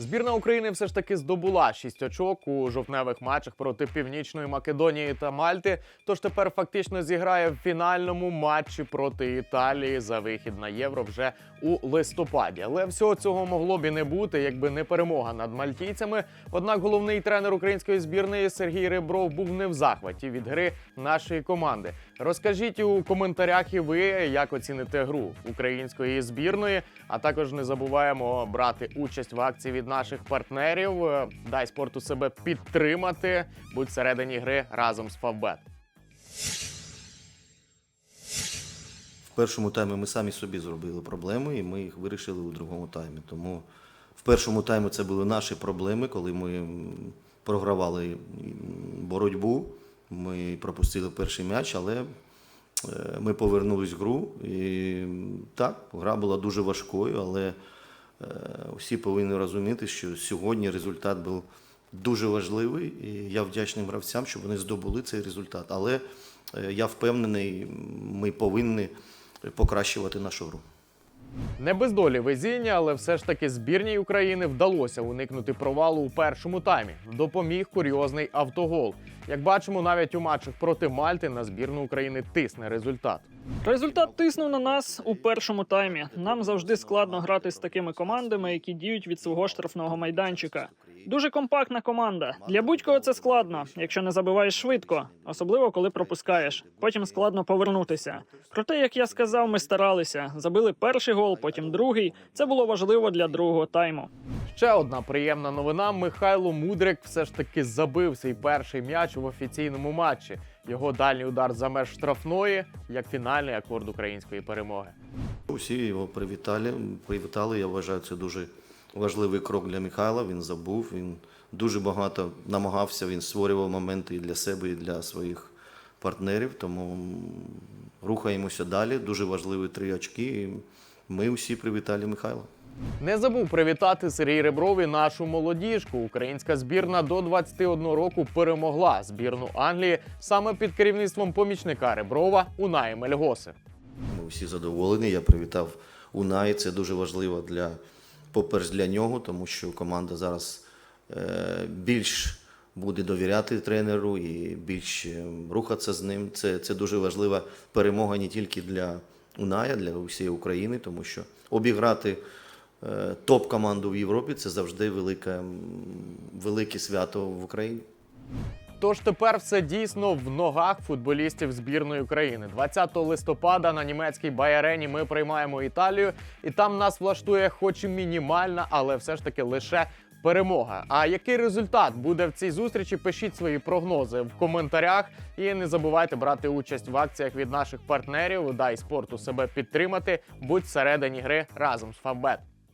Збірна України все ж таки здобула шість очок у жовтневих матчах проти Північної Македонії та Мальти. Тож тепер фактично зіграє в фінальному матчі проти Італії за вихід на євро вже у листопаді. Але всього цього могло б і не бути, якби не перемога над мальтійцями. Однак головний тренер української збірної Сергій Ребров був не в захваті від гри нашої команди. Розкажіть у коментарях і ви, як оціните гру української збірної. А також не забуваємо брати участь в акції від наших партнерів. Е, Дай спорту себе підтримати. Будь всередині гри разом з Фавбет. В першому таймі ми самі собі зробили проблеми, і ми їх вирішили у другому таймі. Тому в першому таймі це були наші проблеми, коли ми програвали боротьбу. Ми пропустили перший м'яч, але е, ми повернулись в гру. І так, гра була дуже важкою, але е, всі повинні розуміти, що сьогодні результат був дуже важливий, і я вдячний гравцям, що вони здобули цей результат. Але е, я впевнений, ми повинні покращувати нашу гру. Не без долі везіння, але все ж таки збірній України вдалося уникнути провалу у першому таймі. Допоміг курйозний автогол. Як бачимо, навіть у матчах проти Мальти на збірну України тисне результат. Результат тиснув на нас у першому таймі. Нам завжди складно грати з такими командами, які діють від свого штрафного майданчика. Дуже компактна команда. Для будь-кого це складно, якщо не забиваєш швидко, особливо коли пропускаєш. Потім складно повернутися. Проте, як я сказав, ми старалися. Забили перший гол, потім другий. Це було важливо для другого тайму. Ще одна приємна новина: Михайло Мудрик все ж таки забив свій перший м'яч в офіційному матчі. Його дальній удар за меж штрафної як фінальний акорд української перемоги. Усі його привітали. Привітали. Я вважаю, це дуже важливий крок для Михайла. Він забув. Він дуже багато намагався. Він створював моменти і для себе, і для своїх партнерів. Тому рухаємося далі. Дуже важливі три очки. І ми усі привітали Михайла. Не забув привітати Сергій Реброві нашу молодіжку. Українська збірна до 21 року перемогла збірну Англії саме під керівництвом помічника Реброва Унаї Мельгоси. Ми всі задоволені. Я привітав Унаї. Це дуже важливо для, по-перше, для нього, тому що команда зараз е, більш буде довіряти тренеру і більш е, рухатися з ним. Це, це дуже важлива перемога не тільки для Уная, для усієї України, тому що обіграти е, топ-команду в Європі це завжди велике, велике свято в Україні. Тож тепер все дійсно в ногах футболістів збірної України. 20 листопада на німецькій Байарені ми приймаємо Італію, і там нас влаштує, хоч і мінімальна, але все ж таки лише перемога. А який результат буде в цій зустрічі? Пишіть свої прогнози в коментарях. І не забувайте брати участь в акціях від наших партнерів. Дай спорту себе підтримати. Будь всередині гри разом з Фабет.